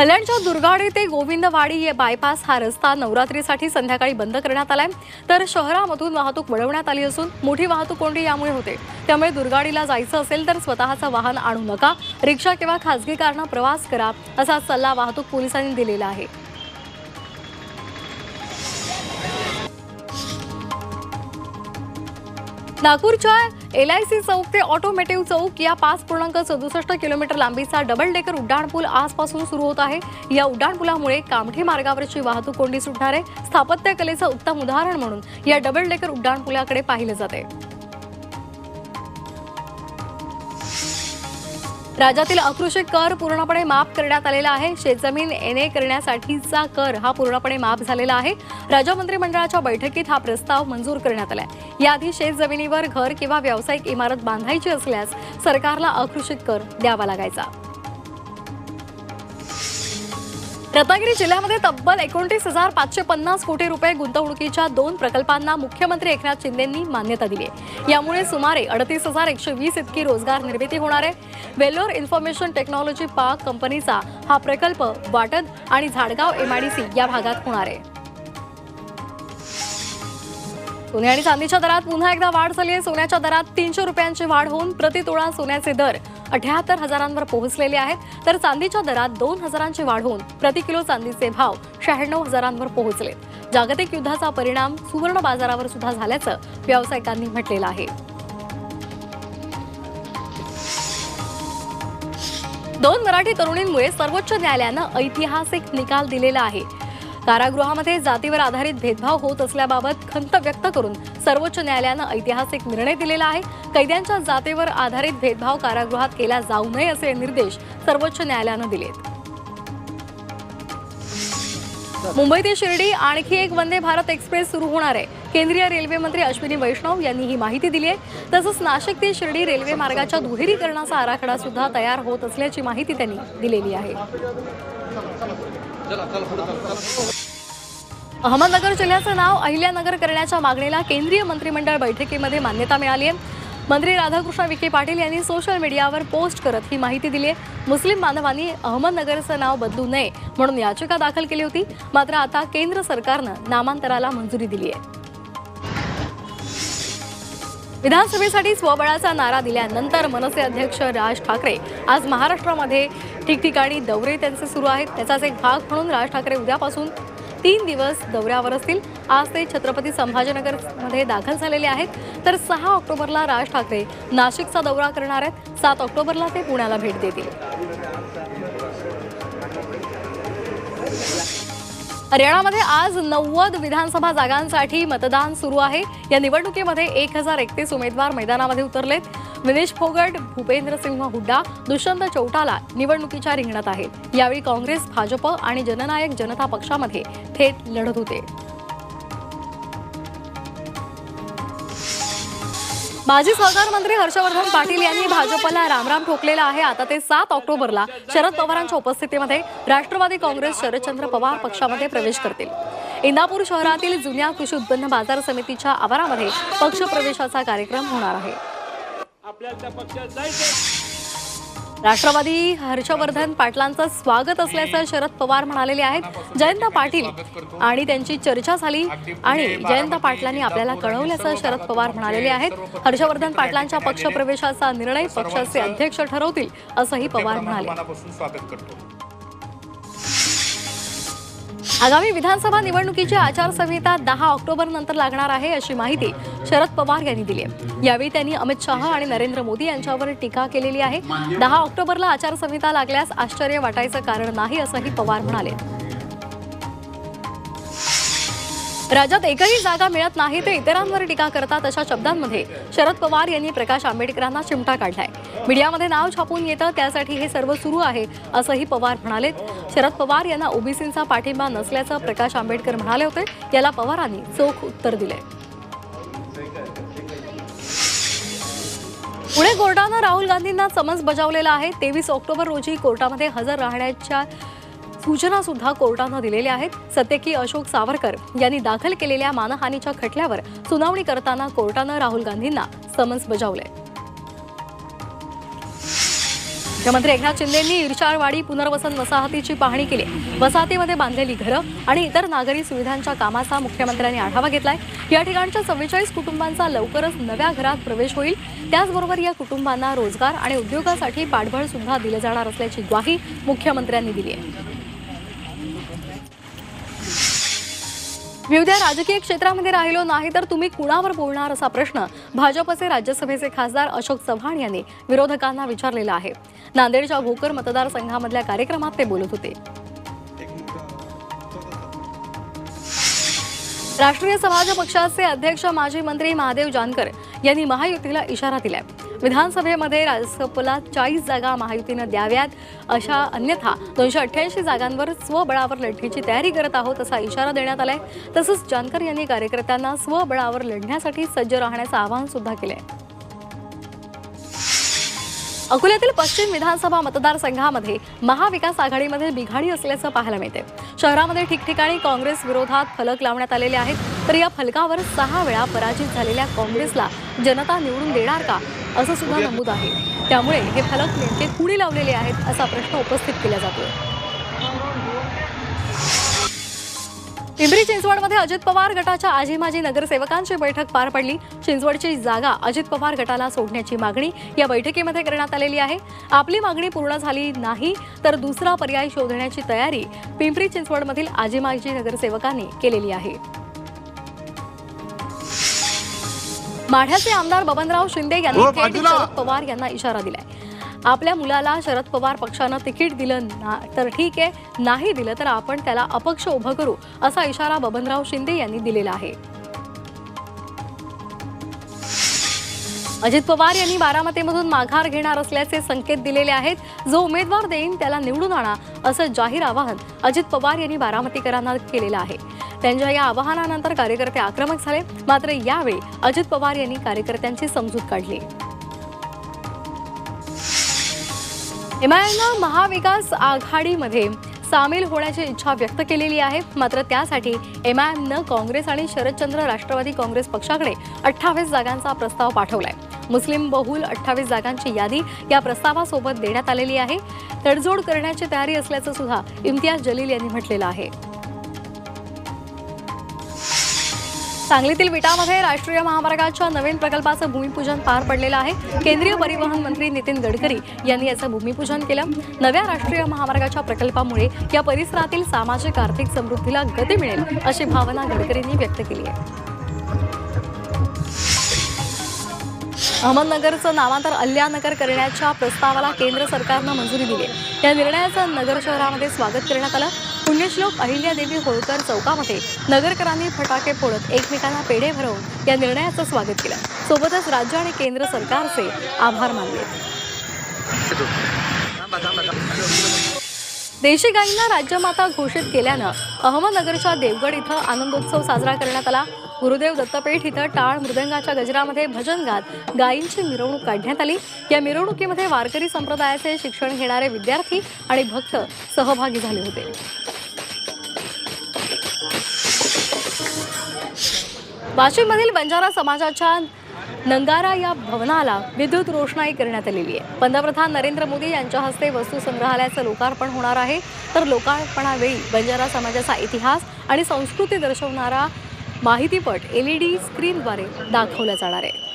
कल्याणच्या दुर्गाडी ते गोविंदवाडी या बायपास हा रस्ता नवरात्रीसाठी संध्याकाळी बंद करण्यात आलाय. तर शहरामधून वाहतूक वळवण्यात आली असून मोठी वाहतूक कोंडी यामुळे होते. त्यामुळे दुर्गाडीला जायचं असेल तर स्वतःचं वाहन आणू नका. रिक्षा किंवा खासगी कारनं प्रवास करा असा सल्ला वाहतूक पोलिसांनी दिलेला आहे. नागपूरच्या एल आय सी चौक ते ऑटोमेटिव्ह चौक या पाच पूर्णांक सदुसष्ट किलोमीटर लांबीचा डबल डेकर उड्डाणपूल आजपासून सुरू होत आहे. या उड्डाणपुलामुळे कामठी मार्गावरची वाहतूक कोंडी सुटणार आहे. स्थापत्यकलेचं उत्तम उदाहरण म्हणून या डबल डेकर उड्डाणपुलाकडे पाहिलं जाते. राज्यातील अकृषी कर पूर्णपणे माफ करण्यात आलेला आहे. शेतजमीन एन ए करण्यासाठीचा कर हा पूर्णपणे माफ झालेला आहे. राज्य मंत्रिमंडळाच्या बैठकीत हा प्रस्ताव मंजूर करण्यात आला याआधी शेतजमिनीवर घर किंवा व्यावसायिक इमारत बांधायची असल्यास सरकारला अकृषिक कर द्यावा लागायचा. रत्नागिरी जिल्ह्यामध्ये तब्बल एकोणतीस हजार पाचशे पन्नास कोटी रुपये गुंतवणुकीच्या दोन प्रकल्पांना मुख्यमंत्री एकनाथ शिंदेंनी मान्यता दिली आहे. यामुळे सुमारे अडतीस हजार एकशे वीस इतकी रोजगार निर्मिती होणार आहे. वेल्लोर इन्फॉर्मेशन टेक्नॉलॉजी पार्क कंपनीचा हा प्रकल्प वाटद आणि झाडगाव एमआयडीसी या भागात होणार आहे. सोने आणि चांदीच्या दरात पुन्हा एकदा वाढ झाली आहे. सोन्याच्या दरात तीनशे रुपयांची वाढ होऊन प्रति तोळा सोन्याचे दर अठ्याहत्तर हजारांवर पोहोचलेले आहेत तर चांदीच्या दरात दोन हजारांची वाढ होऊन प्रति किलो चांदीचे भाव शहाण्णव हजारांवर पोहोचले. जागतिक युद्धाचा परिणाम सुवर्ण बाजारावर सुद्धा झाल्याचं व्यावसायिकांनी म्हटलेलं आहे. दोन मराठी तरुणींमुळे सर्वोच्च न्यायालयानं ऐतिहासिक निकाल दिलेला आहे. कारागृहामध्ये जातीवर आधारित भेदभाव होत असल्याबाबत खंत व्यक्त करून सर्वोच्च न्यायालयानं ऐतिहासिक निर्णय दिलेला आहे. कैद्यांच्या जातीवर आधारित भेदभाव कारागृहात केला जाऊ नये असे निर्देश सर्वोच्च न्यायालयानं दिलेत. मुंबई ते शिर्डी आणखी एक वंदे भारत एक्सप्रेस सुरू होणार आहे. केंद्रीय रेल्वे मंत्री अश्विनी वैष्णव यांनी ही माहिती दिली आहे. तसंच नाशिक ते शिर्डी रेल्वे मार्गाच्या दुहेरीकरणाचा आराखडा सुद्धा तयार होत असल्याची माहिती त्यांनी दिलेली आहे. अहमदनगर जिल्ह्याचं नाव अहिल्यानगर करण्याच्या मागणीला केंद्रीय मंत्रिमंडळ बैठकीमध्ये मान्यता मिळाली आहे. मंत्री राधाकृष्ण विखे पाटील यांनी सोशल मीडियावर पोस्ट करत ही माहिती दिली आहे. मुस्लिम बांधवांनी अहमदनगरचं नाव बदलू नये म्हणून याचिका दाखल केली होती. मात्र आता केंद्र सरकारनं नामांतराला मंजुरी दिली आहे. विधानसभेसाठी स्वबळाचा नारा दिल्यानंतर मनसे अध्यक्ष राज ठाकरे आज महाराष्ट्रामध्ये ठिकठिकाणी दौरे त्यांचे सुरू आहेत. त्याचाच एक भाग म्हणून राज ठाकरे उद्यापासून तीन दिवस दौऱ्यावर असतील. आज ते छत्रपती संभाजीनगरमध्ये दाखल झालेले आहेत. तर सहा ऑक्टोबरला राज ठाकरे नाशिकचा दौरा करणार आहेत. सात ऑक्टोबरला ते पुण्याला भेट देतील. हरियाणामध्ये आज नव्वद विधानसभा जागांसाठी मतदान सुरू आहे. या निवडणुकीमध्ये एक हजार एकतीस उमेदवार मैदानामध्ये उतरलेत. विनेश फोगट भूपेंद्र सिंह हुड्डा दुष्यंत चौटाला निवडणुकीच्या रिंगणात आहेत. यावेळी काँग्रेस भाजप आणि जननायक जनता पक्षामध्ये थेट लढत होते. माजी सहकार मंत्री हर्षवर्धन पाटील यांनी भाजपला रामराम ठोकलेला आहे. आता ते सात ऑक्टोबरला शरद पवारांच्या उपस्थितीमध्ये राष्ट्रवादी काँग्रेस शरदचंद्र पवार पक्षामध्ये प्रवेश करतील. इंदापूर शहरातील जुन्या कृषी उत्पन्न बाजार समितीच्या आवारामध्ये पक्षप्रवेशाचा कार्यक्रम होणार आहे. राष्ट्रवादी हर्षवर्धन पाटलांचं स्वागत असल्याचं शरद पवार म्हणालेले आहेत. जयंत पाटील आणि त्यांची चर्चा झाली आणि जयंत पाटलांनी आपल्याला कळवल्याचं शरद पवार म्हणालेले आहेत. हर्षवर्धन पाटलांच्या पक्षप्रवेशाचा निर्णय पक्षाचे अध्यक्ष ठरवतील असंही पवार म्हणाले. स्वागत करतो आगामी विधानसभा निवडणुकीची आचारसंहिता दहा ऑक्टोबर नंतर लागणार आहे अशी माहिती शरद पवार यांनी दिली आहे. यावेळी त्यांनी अमित शहा आणि नरेंद्र मोदी यांच्यावर टीका केलेली आहे. दहा ऑक्टोबरला आचारसंहिता लागल्यास आश्चर्य वाटायचं कारण नाही असंही पवार म्हणाले. राज्यात एकही जागा मिळत नाही ते इतरांवर टीका करतात अशा शब्दांमध्ये शरद पवार यांनी प्रकाश आंबेडकरांना चिमटा काढलाय. मीडियामध्ये नाव छापून येतं त्यासाठी हे सर्व सुरू आहे असंही पवार म्हणाले शरद पवार यांना ओबीसींचा पाठिंबा नसल्याचं प्रकाश आंबेडकर म्हणाले होते. याला पवारांनी चोख उत्तर दिले. पुणे कोर्टानं राहुल गांधींना समन्स बजावलेला आहे. तेवीस ऑक्टोबर रोजी कोर्टामध्ये हजर राहण्याच्या सूचना सुद्धा कोर्टानं दिलेल्या आहेत. सत्यकी अशोक सावरकर यांनी दाखल केलेल्या मानहानीच्या खटल्यावर सुनावणी करताना कोर्टानं राहुल गांधींना समन्स बजावलंय. मुख्यमंत्री एकनाथ शिंदेंनी इर्षाळवाडी पुनर्वसन वसाहतीची पाहणी केली. वसाहतीमध्ये बांधलेली घरं आणि इतर नागरी सुविधांच्या कामाचा मुख्यमंत्र्यांनी आढावा घेतलाय. या ठिकाणच्या चव्वेचाळीस कुटुंबांचा लवकरच नव्या घरात प्रवेश होईल. त्याचबरोबर या कुटुंबांना रोजगार आणि उद्योगासाठी पाठबळ सुद्धा दिलं जाणार असल्याची ग्वाही मुख्यमंत्र्यांनी दिली आहे. मी उद्या राजकीय क्षेत्रामध्ये राहिलो नाही तर तुम्ही कुणावर बोलणार असा प्रश्न भाजपचे राज्यसभेचे खासदार अशोक चव्हाण यांनी विरोधकांना विचारलेला आहे. नांदेडच्या भोकर मतदारसंघामधल्या कार्यक्रमात ते बोलत होते. राष्ट्रीय समाज पक्षाचे अध्यक्ष माजी मंत्री महादेव जानकर यांनी महायुतीला इशारा दिलाय. विधानसभेमध्ये राज्यसभेला चाळीस जागा महायुतीनं द्याव्यात अशा अन्यथा दोनशे अठ्ठ्याऐंशी जागांवर स्वबळावर लढण्याची तयारी करत आहोत असा इशारा देण्यात आलाय. तसंच जानकर यांनी कार्यकर्त्यांना स्वबळावर लढण्यासाठी सज्ज राहण्याचं आवाहन सुद्धा केलंय. अकोल्यातील पश्चिम विधानसभा मतदारसंघामध्ये महाविकास आघाडीमध्ये बिघाडी असल्याचं पाहायला मिळते शहरामध्ये ठिकठिकाणी काँग्रेस विरोधात फलक लावण्यात आलेले आहेत. तर या फलकावर सहा वेळा पराजित झालेल्या काँग्रेसला जनता निवडून देणार का? असं सुद्धा नमूद आहे. त्यामुळे हे फलक नेमके कुणी लावलेले आहेत असा प्रश्न उपस्थित केला जातोय. पिंपरी चिंचवडमध्ये अजित पवार गटाच्या आजी माजी नगरसेवकांची बैठक पार पडली. चिंचवडची जागा अजित पवार गटाला सोडण्याची मागणी या बैठकीमध्ये करण्यात आलेली आहे. आपली मागणी पूर्ण झाली नाही तर दुसरा पर्याय शोधण्याची तयारी पिंपरी चिंचवडमधील आजी माजी नगरसेवकांनी केलेली आहे. माढ्याचे आमदार बबनराव शिंदे यांनी थेट. शरद पवार यांना इशारा दिलाय. आपल्या मुलाला शरद पवार पक्षानं तिकीट दिलं ना तर ठीक आहे. नाही दिलं तर आपण त्याला अपक्ष उभं करू असा इशारा बबनराव शिंदे यांनी दिलेला आहे. अजित पवार यांनी बारामतीमधून माघार घेणार असल्याचे संकेत दिलेले आहेत. जो उमेदवार देईन त्याला निवडून आणा असं जाहीर आवाहन अजित पवार यांनी बारामतीकरांना केलेलं आहे. त्यांच्या या आवाहनानंतर कार्यकर्ते आक्रमक झाले. मात्र यावेळी अजित पवार यांनी कार्यकर्त्यांची समजूत काढली. एमआयएमनं महाविकास आघाडीमध्ये सामील होण्याची इच्छा व्यक्त केलेली आहे. मात्र त्यासाठी एमआयएमनं काँग्रेस आणि शरदचंद्र राष्ट्रवादी काँग्रेस पक्षाकडे अठ्ठावीस जागांचा प्रस्ताव पाठवलाय. मुस्लिम बहुल अठ्ठावीस जागांची यादी या प्रस्तावासोबत देण्यात आलेली आहे. तडजोड करण्याची तयारी असल्याचं सुद्धा इम्तियाज जलील यांनी म्हटलेलं आहे. सांगलीतील विटामध्ये राष्ट्रीय महामार्गाच्या नवीन प्रकल्पाचं भूमिपूजन पार पडलेलं आहे. केंद्रीय परिवहन मंत्री नितीन गडकरी यांनी याचं भूमिपूजन केलं. नव्या राष्ट्रीय महामार्गाच्या प्रकल्पामुळे या परिसरातील सामाजिक आर्थिक समृद्धीला गती मिळेल अशी भावना गडकरींनी व्यक्त केली आहे. अहमदनगरचं नामांतर अल्ल्यानगर करण्याच्या प्रस्तावाला केंद्र सरकारनं मंजुरी दिली आहे. या निर्णयाचं नगर शहरामध्ये स्वागत करण्यात आलं. पुण्यश्लोक अहिल्यादेवी होळकर चौकामध्ये नगरकरांनी फटाके फोडत एकमेकांना पेढे भरवून या निर्णयाचं स्वागत केलं. सोबतच राज्य आणि केंद्र सरकारचे आभार मानले. देशी गायींना राज्यमाता घोषित केल्यानं अहमदनगरच्या देवगड इथं आनंदोत्सव साजरा करण्यात आला. गुरुदेव दत्तपेठ इथं टाळ मृदंगाच्या गजरामध्ये भजन गात गायींची मिरवणूक काढण्यात आली. या मिरवणुकीमध्ये वारकरी संप्रदायाचे शिक्षण घेणारे विद्यार्थी आणि भक्त सहभागी झाले होते. वाशिममधील बंजारा समाजाच्या नंगारा या भवनाला विद्युत रोषणाई करण्यात आलेली आहे. पंतप्रधान नरेंद्र मोदी यांच्या हस्ते वस्तू संग्रहालयाचं लोकार्पण होणार आहे. तर लोकार्पणावेळी बंजारा समाजाचा इतिहास आणि संस्कृती दर्शवणारा माहितीपट एल ई डी स्क्रीनद्वारे दाखवला जाणार आहे.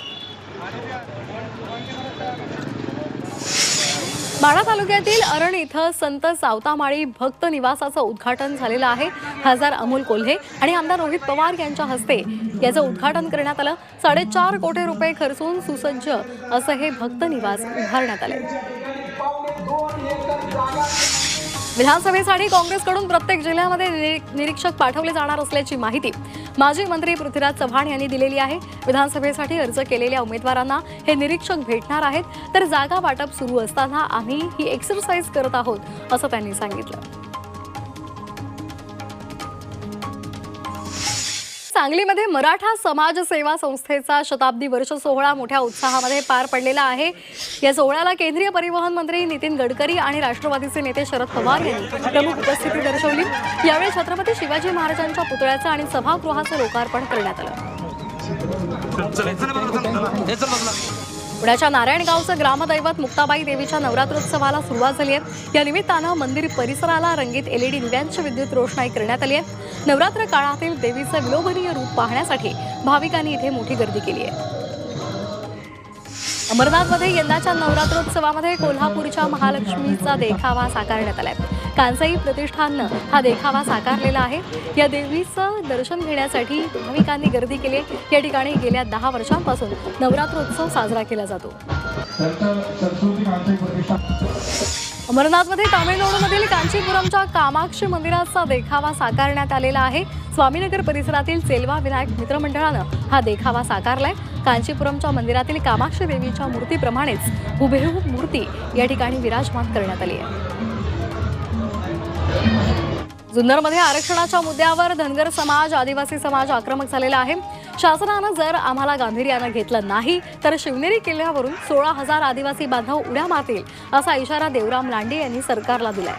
माढा तालुक्यातील अरण इथं संत सावतामाळी भक्त निवासाचं उद्घाटन झालेलं आहे. खासदार अमोल कोल्हे आणि आमदार रोहित पवार यांच्या हस्ते याचं उद्घाटन करण्यात आलं. साडेचार कोटी रुपये खर्चून सुसज्ज असं हे भक्त निवास उभारण्यात आले विधानसभेसाठी काँग्रेसकडून प्रत्येक जिल्ह्यामध्ये निरीक्षक पाठवले जाणार असल्याची माहिती माजी मंत्री पृथ्वीराज चव्हाण यांनी दिलेली आहे. विधानसभेसाठी अर्ज केलेल्या उमेदवारांना हे निरीक्षक भेटणार आहेत. तर जागा वाटप सुरू असताना आम्ही ही एक्सरसाइज करत आहोत असं त्यांनी सांगितलं. सांगलीमध्ये मराठा समाज सेवा संस्थेचा शताब्दी वर्ष सोहळा मोठ्या उत्साहामध्ये पार पडलेला आहे. या सोहळ्याला केंद्रीय परिवहन मंत्री नितीन गडकरी आणि राष्ट्रवादीचे नेते शरद पवार यांनी प्रमुख उपस्थिती दर्शवली. यावेळी छत्रपती शिवाजी महाराजांच्या पुतळ्याचं आणि सभागृहाचं लोकार्पण करण्यात आलं. पुण्याच्या नारायणगावचं ग्रामदैवत मुक्ताबाई देवीच्या नवरात्रोत्सवाला सुरुवात झाली आहे. या निमित्तानं मंदिर परिसराला रंगीत एलईडी दिव्यांची विद्युत रोषणाई करण्यात आली आहे. नवरात्र काळातील देवीचं विलोभनीय रूप पाहण्यासाठी भाविकांनी इथे मोठी गर्दी केली आहे. अमरनाथमध्ये यंदाच्या नवरात्रोत्सवामध्ये कोल्हापूरच्या महालक्ष्मीचा देखावा साकारण्यात आलाय. कांसाई प्रतिष्ठाननं हा देखावा साकारलेला आहे. या देवीचं दर्शन घेण्यासाठी भाविकांनी गर्दी केली या ठिकाणी गेल्या दहा वर्षांपासून नवरात्रोत्सव साजरा केला जातो. अमरनाथमध्ये तामिळनाडूमधील कांचीपुरमच्या कामाक्षी मंदिराचा देखावा साकारण्यात आलेला आहे. स्वामीनगर परिसरातील सेल्वा विनायक मित्रमंडळानं हा देखावा साकारलाय. कांचीपुरमच्या मंदिरातील कामाक्षी देवीच्या मूर्तीप्रमाणेच हुबेहूब मूर्ती या ठिकाणी विराजमान करण्यात आली आहे. जुन्नरमध्ये आरक्षणाच्या मुद्द्यावर धनगर समाज आदिवासी समाज आक्रमक झालेला आहे. शासनानं जर आम्हाला गांभीर्यानं घेतलं नाही तर शिवनेरी किल्ल्यावरून सोळा हजार आदिवासी बांधव उड्या मारतील असा इशारा देवराम लांडे यांनी सरकारला दिलाय.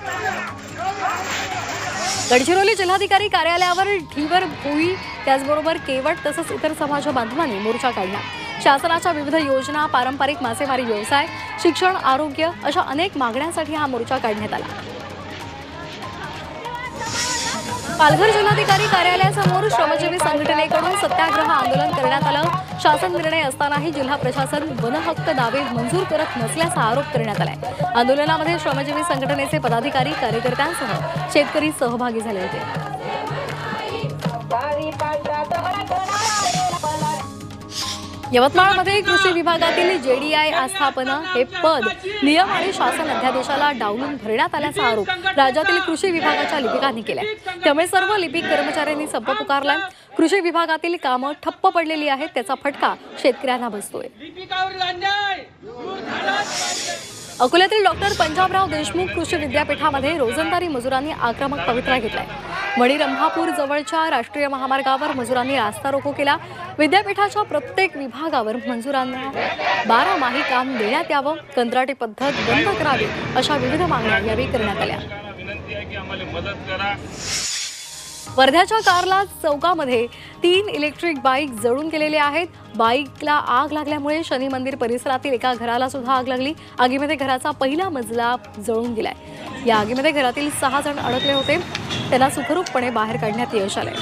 गडचिरोली जिल्हाधिकारी कार्यालयावर ढीवर भोई त्याचबरोबर केवट तसंच इतर समाज बांधवांनी मोर्चा काढला. शासनाच्या विविध योजना पारंपरिक मासेमारी व्यवसाय शिक्षण आरोग्य अशा अनेक मागण्यांसाठी हा मोर्चा काढण्यात आला. पालघर जिल्हाधिकारी कार्यालयासमोर श्रमजीवी संघटनेकडून सत्याग्रह आंदोलन करण्यात आलं. शासन निर्णय असतानाही जिल्हा प्रशासन वनहक्क दावे मंजूर करत नसल्याचा आरोप करण्यात आलाय. आंदोलनामध्ये श्रमजीवी संघटनेचे पदाधिकारी कार्यकर्त्यांसह शेतकरी सहभागी झाले होते. यवतमाळमध्ये कृषी विभागातील जेडीआय आस्थापना हे पद नियम आणि शासन अध्यादेशाला डावलून भरण्यात आल्याचा आरोप राज्यातील कृषी विभागाच्या लिपिकांनी केलाय. त्यामुळे सर्व लिपिक कर्मचाऱ्यांनी संप पुकारलाय. कृषी विभागातील कामं ठप्प पडलेली आहेत त्याचा फटका शेतकऱ्यांना बसतोय. अकोल्यातील डॉक्टर पंजाबराव देशमुख कृषी विद्यापीठामध्ये रोजंदारी मजुरांनी आक्रमक पवित्रा घेतलाय. मणिरंभापूर जवळच्या राष्ट्रीय महामार्गावर मजुरांनी रास्ता रोको केला. विद्यापीठाच्या प्रत्येक विभागावर मजुरांना बारा माही काम देण्यात यावं. कंत्राटी पद्धत बंद करावी अशा विविध मागण्या यावेळी करण्यात आल्या. वर्ध्याच्या कारला चौकामध्ये तीन इलेक्ट्रिक बाईक जळून गेलेले आहेत. बाईकला आग लागल्यामुळे शनी मंदिर परिसरातील एका घराला सुद्धा आग लागली. आगीमध्ये घराचा पहिला मजला जळून गेलाय. या आगीमध्ये घरातील सहा जण अडकले होते. त्याला सुखरूपपणे बाहेर काढण्यात यश आलंय.